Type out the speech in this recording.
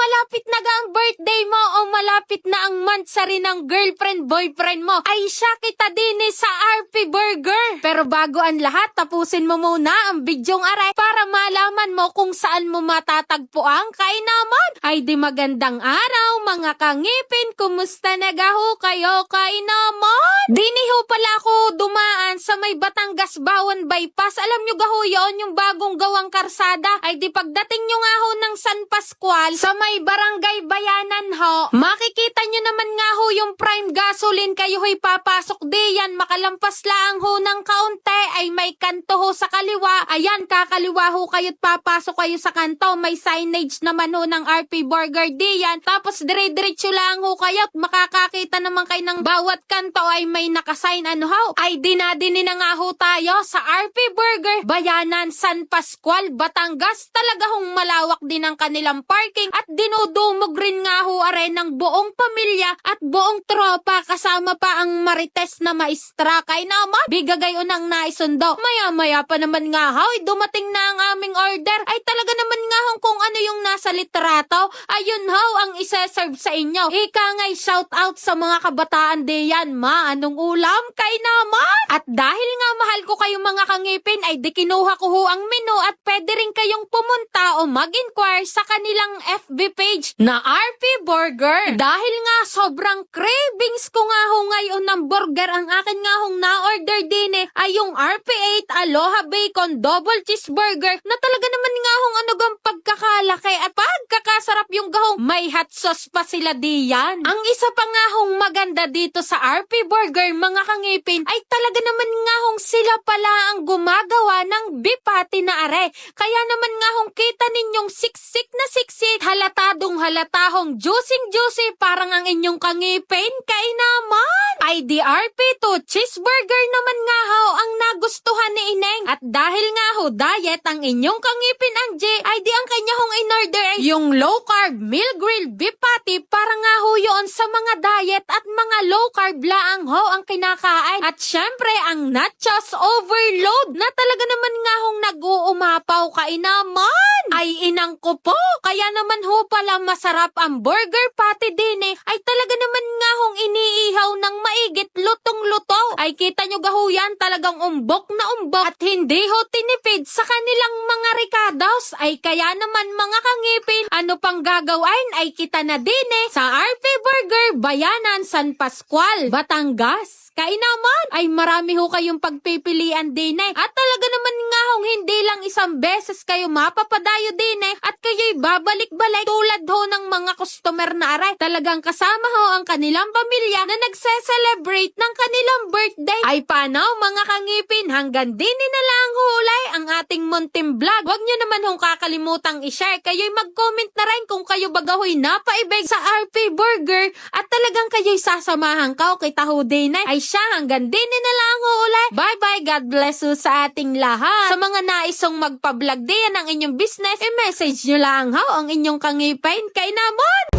malapit na ga ang birthday mo o malapit na ang mansari ng girlfriend, boyfriend mo, ay siya kita din eh sa RP Burger. Pero bago ang lahat, tapusin mo muna ang bidyong aray para malaman mo kung saan mo matatagpo ang kainaman. Ay di magandang araw mga kangipin, kumusta nagaho kayo kainaman? Diniho pala ako dumaan sa may Batangas Bawan Bypass. Alam nyo gaho yon yung bagong gawang karsada. Ay di pagdating nyo nga ho ng San Pascual sa may barangay Bayanan ho, makikita nyo naman nga ho yung prime gasoline kayo ho'y papasok di yan. Makalampas lang ho ng kaunti ay may kanto ho sa kaliwa. Ayan, kakaliwa ho kayo't papasok kayo sa kanto. May signage naman ho ng RP Burger di yan. Tapos dire-diretso lang ho kayo't makakakita naman kayo ng bawat kanto ay may nakasign ano ho. Ay dinadini na nga ho tayo sa RP Burger, Bayanan, San Pascual, Batangas. Talaga hong malawak din ang kanilang parking at dinudumog rin nga ho are ng buong pamilya at buong tropa kasama pa ang marites na maestra. Kay naman, bigagay unang naisundo. Maya-maya pa naman nga ho, ay dumating na ang aming order. Ay talaga ano yung nasa litrato. Ayun ho ang isa-serve sa inyo. Ika nga'y shout out sa mga kabataan diyan, ma. Anong ulam? Kay naman! At dahil nga mahal ko kayong mga kangipin, ay di kinuha ko ho ang menu at pwede rin kayong pumunta o mag-inquire sa kanilang FB page na RP Burger. Dahil nga sobrang cravings ko nga ho ngayon ng burger, ang akin nga hong na-order din eh, ay yung RP8 Aloha Bacon Double Cheeseburger na talaga naman nga hong ano gang pagkakalaki at pagkakasarap yung gahong may hot sauce pa sila diyan. Ang isa pa nga hong maganda dito sa RP Burger mga kangipin ay talaga naman nga hong sila pala ang gumagawa ng bipati na are. Kaya naman nga hong kita ninyong siksik na siksik, halatadong halatahong juicing juicy parang ang inyong kangipin kay naman. Ay di RP2 cheeseburger naman nga ho ang nagustuhan. At dahil nga ho diet ang inyong kangipin ang J, ay di ang kanya hong in-order ay yung low carb meal grilled beef patty para nga ho yun sa mga diet at mga low carb laang ho ang kinakain. At syempre ang nachos overload na talaga naman nga hong nag-uumapaw kainaman. Ay inang ko po, kaya naman ho pala masarap ang burger patty din eh. Ay talaga naman nga hong iniihaw ng maigit lutong-luto. Ay kita nyo gaho yan talagang umbok na umbok at hindi ho tinipid sa kanilang mga ricados. Ay kaya naman mga kangipin, ano pang gagawin ay kita na din eh sa RP Burger Bayanan San Pascual, Batangas. Kaya naman ay marami ho kayong pagpipilian din eh. At talaga naman nga hong hindi lang isang beses kayo mapapadayo din eh. At kayo'y babalik-balik tulad ho ng mga customer na aray. Talagang kasama ho ang kanilang pamilya na nagse-celebrate ng kanilang birthday. Ay paano mga kangipin hanggang din na lang hulay ang ating muntim vlog. Huwag nyo naman hong kakalimutang i-share. Kayo'y mag-comment na rin kung kayo bagahoy napaibig sa RP Burger at talagang kayo'y sasamahan ka o Taho Day Night. Ay siya hanggang din na lang hulay. Bye bye. God bless you sa ating lahat. Sa mga naisong magpa-vlog din ang inyong business, i-message nyo lang ha ang inyong kangipin kay namon.